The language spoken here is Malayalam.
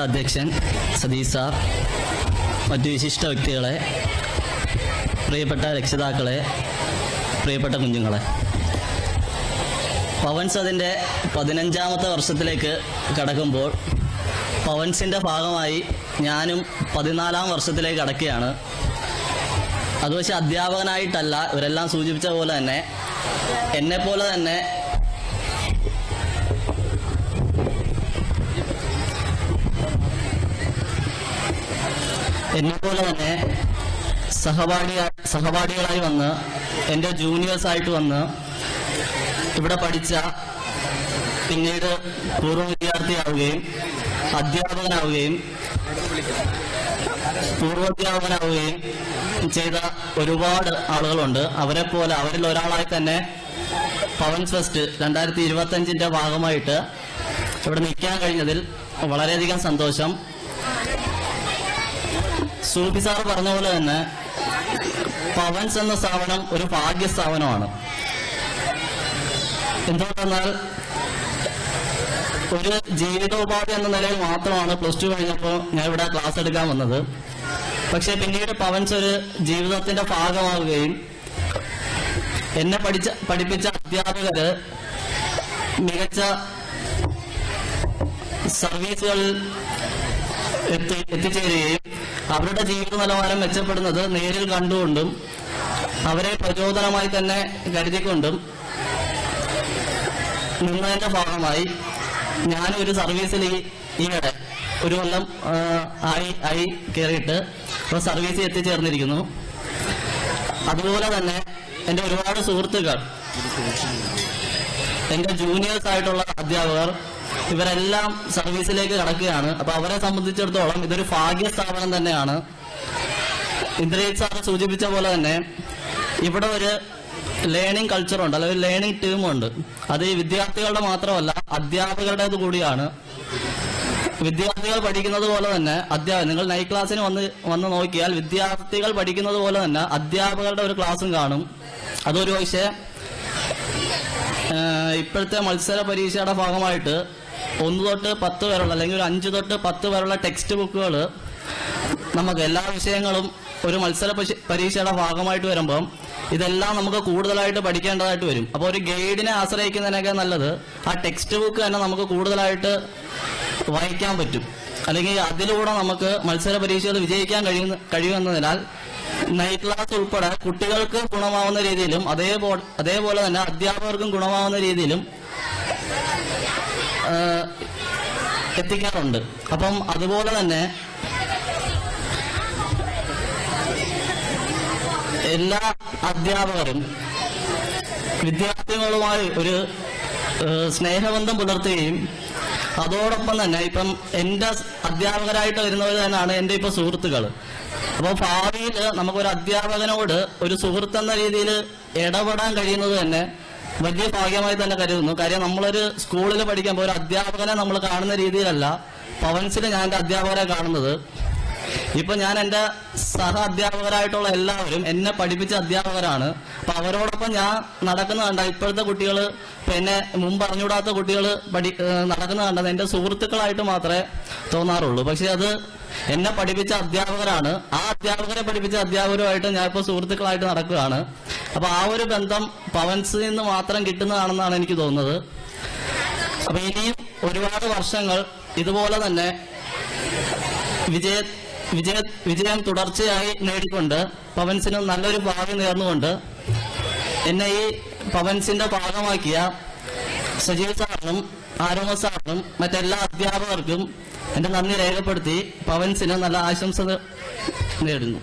അധ്യക്ഷൻ സതീഷ് സാർ മറ്റു വിശിഷ്ട വ്യക്തികളെ പ്രിയപ്പെട്ട രക്ഷിതാക്കളെ പ്രിയപ്പെട്ട കുഞ്ഞുങ്ങളെ. പവൻസ് അതിന്റെ പതിനഞ്ചാമത്തെ വർഷത്തിലേക്ക് കടക്കുമ്പോൾ പവൻസിന്റെ ഭാഗമായി ഞാനും പതിനാലാം വർഷത്തിലേക്ക് കടക്കുകയാണ്. അത് അധ്യാപകനായിട്ടല്ല ഇവരെല്ലാം സൂചിപ്പിച്ച പോലെ തന്നെ എന്നെപ്പോലെ പോലെ തന്നെ എന്നെ പോലെ തന്നെ സഹപാഠിയ സഹപാഠികളായി വന്ന് എന്റെ ജൂനിയേഴ്സ് ആയിട്ട് വന്ന് ഇവിടെ പഠിച്ച പിന്നീട് പൂർവ വിദ്യാർത്ഥിയാവുകയും അധ്യാപകനാവുകയും പൂർവധ്യാപകനാവുകയും ചെയ്ത ഒരുപാട് ആളുകളുണ്ട്. അവരെ പോലെ അവരിൽ ഒരാളായി തന്നെ പവൻ ഫെസ്റ്റ് രണ്ടായിരത്തി ഇരുപത്തഞ്ചിന്റെ ഭാഗമായിട്ട് ഇവിടെ നിൽക്കാൻ കഴിഞ്ഞതിൽ വളരെയധികം സന്തോഷം. സൂഫി സാർ പറഞ്ഞ പോലെ തന്നെ പവൻസ് എന്ന സ്ഥാപനം ഒരു ഭാഗ്യ സ്ഥാപനമാണ് എന്തുകൊണ്ടെന്നാൽ ഒരു ജീവിതോപാധി എന്ന നിലയിൽ മാത്രമാണ് പ്ലസ് ടു കഴിഞ്ഞപ്പോൾ ഞാൻ ഇവിടെ ക്ലാസ് എടുക്കാൻ വന്നത്. പക്ഷെ പിന്നീട് പവൻസ് ഒരു ജീവിതത്തിന്റെ ഭാഗമാവുകയും എന്നെ പഠിച്ച പഠിപ്പിച്ച അധ്യാപകര് മികച്ച സർവീസുകളിൽ എത്തി എത്തിച്ചേരുകയും അവരുടെ ജീവിത നിലവാരം മെച്ചപ്പെടുന്നത് നേരിൽ കണ്ടുകൊണ്ടും അവരെ പ്രചോദനമായി തന്നെ കരുതിക്കൊണ്ടും നിന്നതിന്റെ ഭാഗമായി ഞാനൊരു സർവീസിൽ ഈയിടെ ഒരു കൊല്ലം ആയി ആയി കയറിയിട്ട് ഇപ്പോൾ സർവീസിൽ എത്തിച്ചേർന്നിരിക്കുന്നു. അതുപോലെ തന്നെ എന്റെ ഒരുപാട് സുഹൃത്തുക്കൾ എന്റെ ജൂനിയേഴ്സ് ആയിട്ടുള്ള അധ്യാപകർ ഇവരെല്ലാം സർവീസിലേക്ക് കടക്കുകയാണ്. അപ്പൊ അവരെ സംബന്ധിച്ചിടത്തോളം ഇതൊരു ഭാഗ്യ സ്ഥാപനം തന്നെയാണ്. ഇന്ദ്രജിത് സാർ സൂചിപ്പിച്ച പോലെ തന്നെ ഇവിടെ ഒരു ലേണിംഗ് കൾച്ചറുണ്ട് അല്ലെങ്കിൽ ലേണിംഗ് ടീമുണ്ട് അത് ഈ വിദ്യാർത്ഥികളുടെ മാത്രമല്ല അധ്യാപകരുടേത് കൂടിയാണ്. വിദ്യാർത്ഥികൾ പഠിക്കുന്നത് പോലെ തന്നെ അധ്യാപകർ നിങ്ങൾ നൈറ്റ് ക്ലാസ്സിന് വന്ന് വന്ന് നോക്കിയാൽ വിദ്യാർത്ഥികൾ പഠിക്കുന്നത് പോലെ തന്നെ അധ്യാപകരുടെ ഒരു ക്ലാസ്സും കാണും. അതൊരു പക്ഷേ ഇപ്പോഴത്തെ മത്സര പരീക്ഷയുടെ ഭാഗമായിട്ട് ഒന്ന് തൊട്ട് പത്ത് വരെയുള്ള അല്ലെങ്കിൽ ഒരു അഞ്ച് തൊട്ട് പത്ത് വരെയുള്ള ടെക്സ്റ്റ് ബുക്കുകൾ നമുക്ക് എല്ലാ വിഷയങ്ങളും ഒരു മത്സര പരീക്ഷയുടെ ഭാഗമായിട്ട് വരുമ്പം ഇതെല്ലാം നമുക്ക് കൂടുതലായിട്ട് പഠിക്കേണ്ടതായിട്ട് വരും. അപ്പോൾ ഒരു ഗൈഡിനെ ആശ്രയിക്കുന്നതിനൊക്കെ നല്ലത് ആ ടെക്സ്റ്റ് ബുക്ക് തന്നെ നമുക്ക് കൂടുതലായിട്ട് വായിക്കാൻ പറ്റും. അല്ലെങ്കിൽ അതിലൂടെ നമുക്ക് മത്സര പരീക്ഷകൾ വിജയിക്കാൻ കഴിയുന്ന കഴിയുമെന്നതിനാൽ നൈറ്റ് ക്ലാസ് ഉൾപ്പെടെ കുട്ടികൾക്ക് ഗുണമാവുന്ന രീതിയിലും അതേപോലെ അതേപോലെ തന്നെ അധ്യാപകർക്കും ഗുണമാവുന്ന രീതിയിലും എത്തിക്കാറുണ്ട്. അപ്പം അതുപോലെ തന്നെ എല്ലാ അധ്യാപകരും വിദ്യാർത്ഥികളുമായി ഒരു സ്നേഹബന്ധം പുലർത്തുകയും അതോടൊപ്പം തന്നെ ഇപ്പം എന്റെ അധ്യാപകരായിട്ട് വരുന്നവർ തന്നെയാണ് എന്റെ ഇപ്പൊ സുഹൃത്തുക്കൾ അപ്പോൾ ഭാവിയിൽ നമുക്കൊരു അധ്യാപകനോട് ഒരു സുഹൃത്തെന്ന രീതിയിൽ ഇടപെടാൻ കഴിയുന്നത് തന്നെ വലിയ ഭാഗ്യമായി തന്നെ കരുതുന്നു. കാര്യം നമ്മളൊരു സ്കൂളിൽ പഠിക്കാൻ ഒരു അധ്യാപകനെ നമ്മൾ കാണുന്ന രീതിയിലല്ല പവൻസിൽ ഞാൻ എന്റെ അധ്യാപകരെ കാണുന്നത്. ഇപ്പൊ ഞാൻ എന്റെ സഹ അധ്യാപകരായിട്ടുള്ള എല്ലാവരും എന്നെ പഠിപ്പിച്ച അധ്യാപകരാണ്. അപ്പൊ അവരോടൊപ്പം ഞാൻ നടക്കുന്ന കണ്ട ഇപ്പോഴത്തെ കുട്ടികൾ പിന്നെ മുമ്പ് അറിഞ്ഞൂടാത്ത കുട്ടികൾ പഠി നടക്കുന്ന കണ്ടത് എന്റെ സുഹൃത്തുക്കളായിട്ട് മാത്രമേ തോന്നാറുള്ളൂ. പക്ഷെ അത് എന്നെ പഠിപ്പിച്ച അധ്യാപകരാണ്. ആ അധ്യാപകരെ പഠിപ്പിച്ച അധ്യാപകരുമായിട്ട് ഞാൻ ഇപ്പോൾ സുഹൃത്തുക്കളായിട്ട് നടക്കുകയാണ്. അപ്പൊ ആ ഒരു ബന്ധം പവൻസിൽ നിന്ന് മാത്രം കിട്ടുന്നതാണെന്നാണ് എനിക്ക് തോന്നുന്നത്. അപ്പൊ ഇനിയും ഒരുപാട് വർഷങ്ങൾ ഇതുപോലെ തന്നെ വിജയ വിജയ വിജയം തുടർച്ചയായി നേടിക്കൊണ്ട് പവൻസിന് നല്ലൊരു ഭാവി നേർന്നുകൊണ്ട് എന്നെ ഈ പവൻസിന്റെ ഭാഗമാക്കിയ സജീവ് സാറിനും ആരോമ സാറിനും മറ്റെല്ലാ അധ്യാപകർക്കും എന്റെ നന്ദി രേഖപ്പെടുത്തി പവൻസിന് നല്ല ആശംസകൾ നേടുന്നു